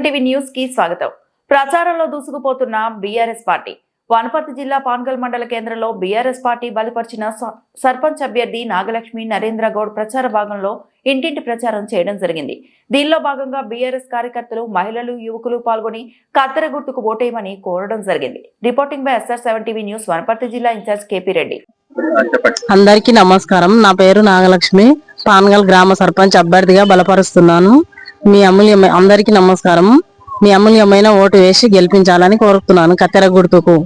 Seven TV న్యూస్కి స్వాగతం. ప్రచారంలో దూసుకుపోతున్న బీఆర్ఎస్ పార్టీ. వనపర్తి జిల్లా పాన్గల్ మండల కేంద్రంలో బీఆర్ఎస్ పార్టీ బలపరిచిన స- సర్పంచ్ అభ్యర్థి నాగలక్ష్మి నరేంద్ర గౌడ్ ప్రచార భాగంలో ఇంటింటి ప్రచారం చేయడం జరిగింది. దీనిలో భాగంగా బీఆర్ఎస్ కార్యకర్తలు మహిళలు యువకులు పాల్గొని కత్తెర గుర్తుకు ఓటేయమని కోరడం జరిగింది. Reporting by SR seven TV news Wanaparthy జిల్లా ఇన్ఛార్జ్ కేపీ రెడ్డి. అందరికీ నమస్కారం. నా పేరు నాగలక్ష్మి. పాన్గల్ గ్రామ సర్పంచ్ అభ్యర్థిగా బలపరుస్తున్నాను. మీ అమూల్య అందరికీ నమస్కారం. మీ అమూల్యమైన ఓటు వేసి గెలిపించాలని కోరుతున్నాను కత్తెర గుర్తుకు.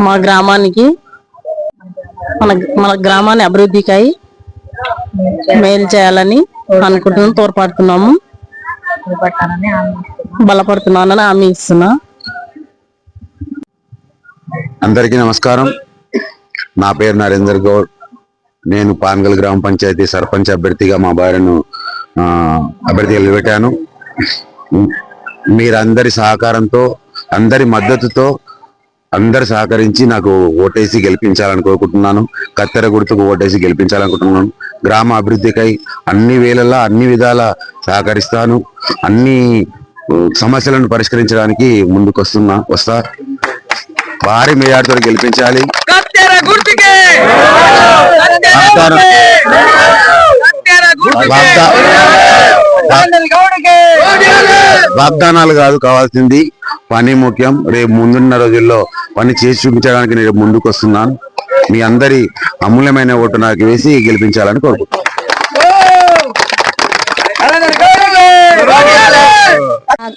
మా గ్రామానికి మన మన గ్రామాన్ని అభివృద్ధికై మేలు చేయాలని అనుకుంటున్నాం తోడ్పడుతున్నాము. బలపడుతున్నానని హామీ ఇస్తున్నా. అందరికీ నమస్కారం. నా పేరు నరేందర్ గౌడ్. నేను పాన్గల్ గ్రామ పంచాయతీ సర్పంచ్ అభ్యర్థిగా మా భార్యను అభ్యర్థి అభ్యర్థిగా నిలబెట్టాను. మీరందరి సహకారంతో అందరి మద్దతుతో అందరు సహకరించి నాకు ఓటేసి గెలిపించాలని కోరుకుంటున్నాను. కత్తెర గుర్తుకు ఓటేసి గెలిపించాలనుకుంటున్నాను. గ్రామ అభివృద్ధికై అన్ని వేళలా అన్ని విధాల సహకరిస్తాను. అన్ని సమస్యలను పరిష్కరించడానికి ముందుకు వస్తున్నా వస్తా. భారీ మెజార్టీతో గెలిపించాలి. వాగ్దానాలు కాదు కావాల్సింది పని ముఖ్యం. రేపు ముందున్న రోజుల్లో పని చేసి చూపించడానికి నేను ముందుకు వస్తున్నాను. మీ అందరి అమూల్యమైన ఓటు నాకు వేసి గెలిపించాలని కోరుకుంటున్నాను.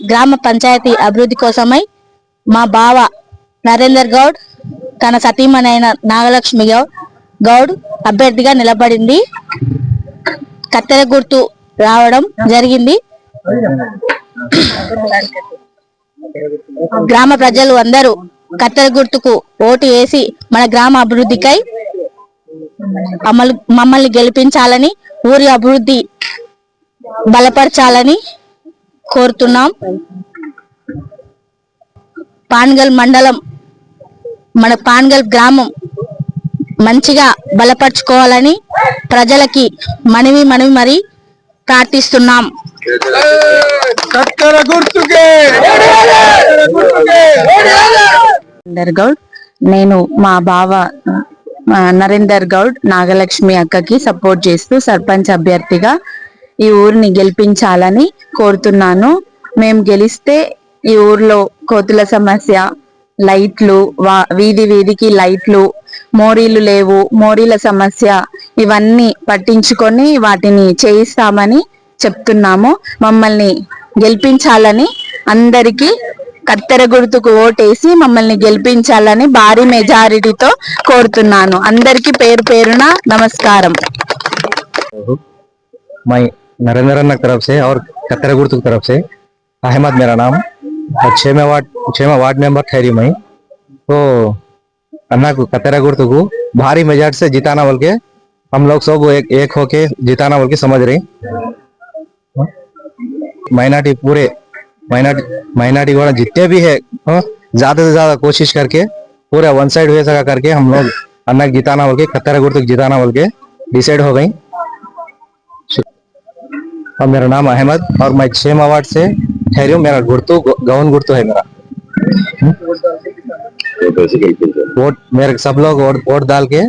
గ్రామ పంచాయతీ అభివృద్ధి కోసమై మా బావ నరేందర్ గౌడ్ తన సతీమణైన నాగలక్ష్మి గౌడ్ అభ్యర్థిగా నిలబడింది. కత్తెర గుర్తు రావడం జరిగింది. గ్రామ ప్రజలు అందరూ కత్తెర గుర్తుకు ఓటు వేసి మన గ్రామ అభివృద్ధికై అమలు మమ్మల్ని గెలిపించాలని ఊరి అభివృద్ధి బలపరచాలని కోరుతున్నాం. పాన్గల్ మండలం మన పాన్గల్ గ్రామం మంచిగా బలపరుచుకోవాలని ప్రజలకి మనవి మనవి మరి ప్రార్థిస్తున్నాం. గౌడ్ నేను మా బావ నరేందర్ గౌడ్ నాగలక్ష్మి అక్కకి సపోర్ట్ చేస్తూ సర్పంచ్ అభ్యర్థిగా ఈ ఊరిని గెలిపించాలని కోరుతున్నాను. మేము గెలిస్తే ఈ ఊర్లో కోతుల సమస్య లైట్లు వా- వీధి వీధికి లైట్లు మోరీలు లేవు మోరీల సమస్య ఇవన్నీ పట్టించుకొని వాటిని చేయిస్తామని చెప్తున్నాము మమ్మల్ని గెలిపించాలని అందరికీ కత్తెర గుర్తుకు ఓటేసి మమ్మల్ని గెలిపించాలని భారీ మెజారిటీతో కోరుతున్నాను అందరికీ పేరు పేరున నమస్కారం मैं नरेंद्र अन्ना की तरफ से और कतरा गुर्तु की तरफ से अहमद मेरा नाम और छः वार्ड छः वार्ड मेंबर ठहरी मैं तो अन्ना को कतरा गुर्तु को भारी मेजॉरिटी से जिताना बोल के हम लोग सब एक एक होके जिताना बोल के समझ रहे। माइनॉरिटी पूरे माइनॉरिटी माइनॉरिटी वाला जितने भी है हाँ, ज़्यादा से ज़्यादा कोशिश करके पूरा वन साइड हुए सका करके हम लोग अन्ना जिताना बोल के कतरा गुर्तु को जिताना बोल के डिसाइड हो गई। और मेरा नाम अहमद और मैं छह अवार्ड से ठहरियो मेरा गुड़ तो गवन गुड़ तो है मेरा। वोट मेरे सब लोग वोट डाल के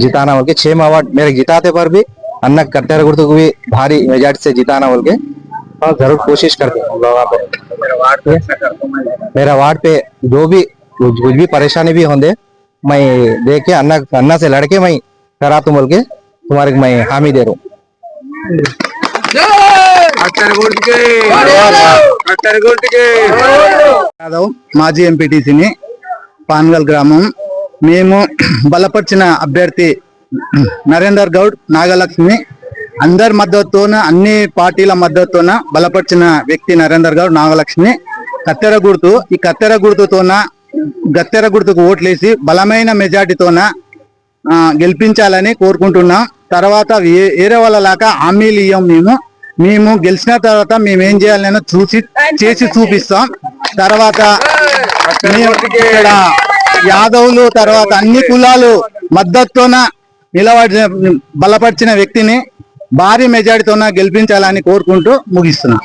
जिताना बोल के छह माह मावा मेरे जिताते पर भी अन्न करते गुड़ तो भी भारी मेजाट से जिताना बोल के और ज़रूर कोशिश करते हम लोग मेरा वार्ड पे जो भी कुछ भी परेशानी भी होंगे मैं देख के अन्ना अन्ना से लड़के मैं करा तुम बोल के तुम्हारे मैं हामी दे रहा हूँ। యాదవ్ మాజీ ఎంపీటీసీని పాన్గల్ గ్రామం. మేము బలపరిచిన అభ్యర్థి నరేందర్ గౌడ్ నాగలక్ష్మి. అందరి మద్దతుతోన అన్ని పార్టీల మద్దతుతోన బలపరిచిన వ్యక్తి నరేందర్ గౌడ్ నాగలక్ష్మి. కత్తెర గుర్తు ఈ కత్తెర గుర్తుతోన గత్తెర గుర్తుకు ఓట్లేసి బలమైన మెజార్టీతోన గెలిపించాలని కోరుకుంటున్నాం. తర్వాత ఏ వేరే వాళ్ళలాగా హామీలు ఇయ్యం మేము. మేము గెలిచిన తర్వాత మేము ఏం చేయాలనో చూసి చేసి చూపిస్తాం. తర్వాత ఇక్కడ యాదవులు తర్వాత అన్ని కులాలు మద్దతుతోన నిలబడి బలపరిచిన వ్యక్తిని భారీ మెజారిటీతోన గెలిపించాలని కోరుకుంటూ ముగిస్తున్నాం.